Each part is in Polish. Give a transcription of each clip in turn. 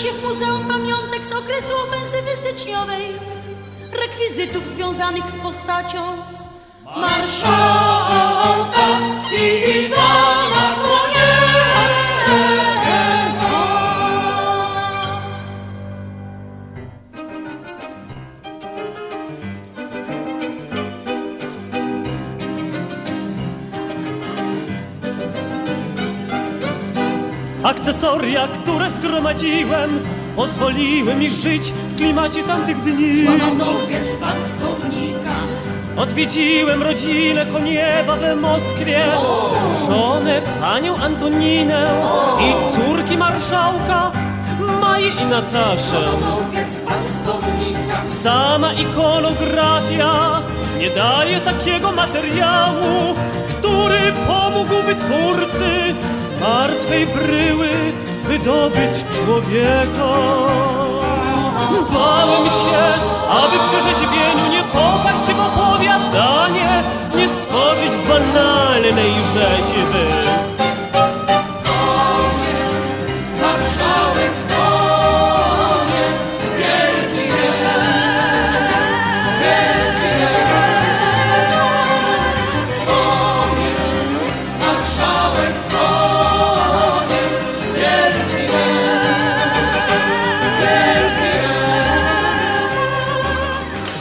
się w Muzeum Pamiątek z okresu ofensywy styczniowej, rekwizytów związanych z postacią marszałka i Iwana Akcesoria, które zgromadziłem, pozwoliły mi żyć w klimacie tamtych dni. Złamał nogę z packownika, Odwiedziłem rodzinę Koniewa we Moskwie, żonę panią Antoninę i córki marszałka Maję i Nataszę. Sama ikonografia nie daje takiego materiału, który pomógłby twórcy z martwej bryły wydobyć człowieka. Bałem się, aby przy rzeźbieniu nie popaść w opowiadanie, nie stworzyć banalnej rzeźby.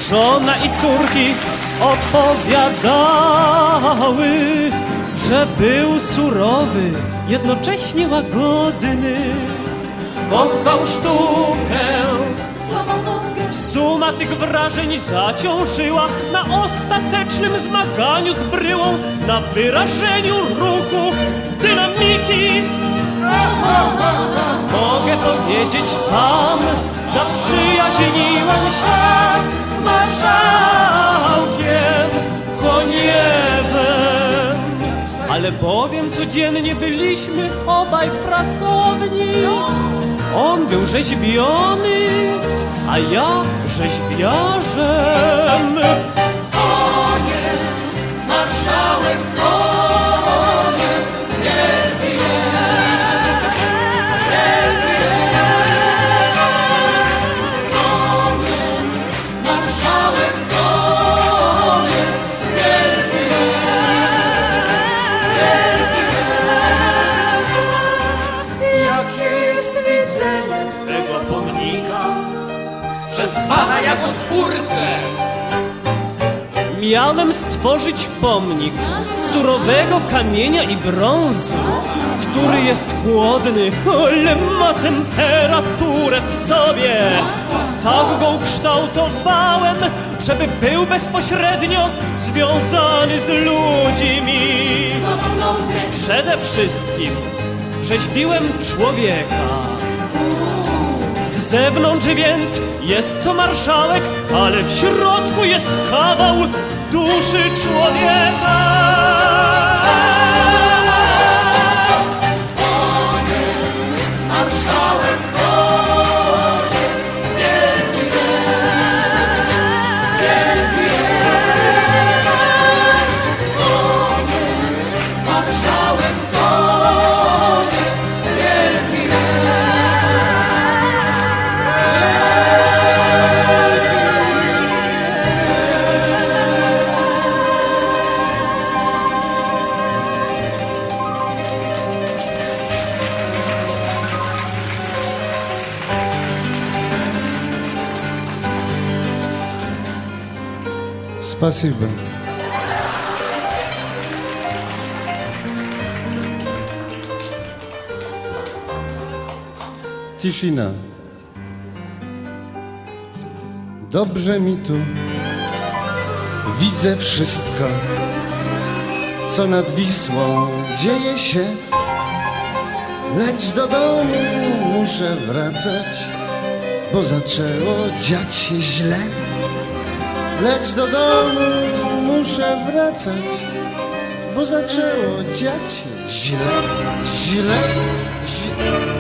Żona i córki opowiadały, że był surowy, jednocześnie łagodny. Kochał sztukę, suma tych wrażeń zaciążyła na ostatecznym zmaganiu z bryłą, na wyrażeniu ruchu, dynamiki. Mogę powiedzieć sam, zaprzyjaźniłem się Ale bowiem codziennie byliśmy obaj w pracowni. On był rzeźbiony, a ja rzeźbiarzem. Przez jako twórcę? Miałem stworzyć pomnik z surowego kamienia i brązu, który jest chłodny, ale ma temperaturę w sobie. Tak go ukształtowałem, żeby był bezpośrednio związany z ludźmi. Przede wszystkim rzeźbiłem człowieka. Zewnątrz więc jest to marszałek, ale w środku jest kawał duszy człowieka. Спасибо. Ciszyna. Dobrze mi tu. Widzę wszystko, co nad Wisłą dzieje się. Lecz do domu muszę wracać, bo zaczęło dziać się źle. Lecz do domu muszę wracać, bo zaczęło dziać się źle, źle, źle.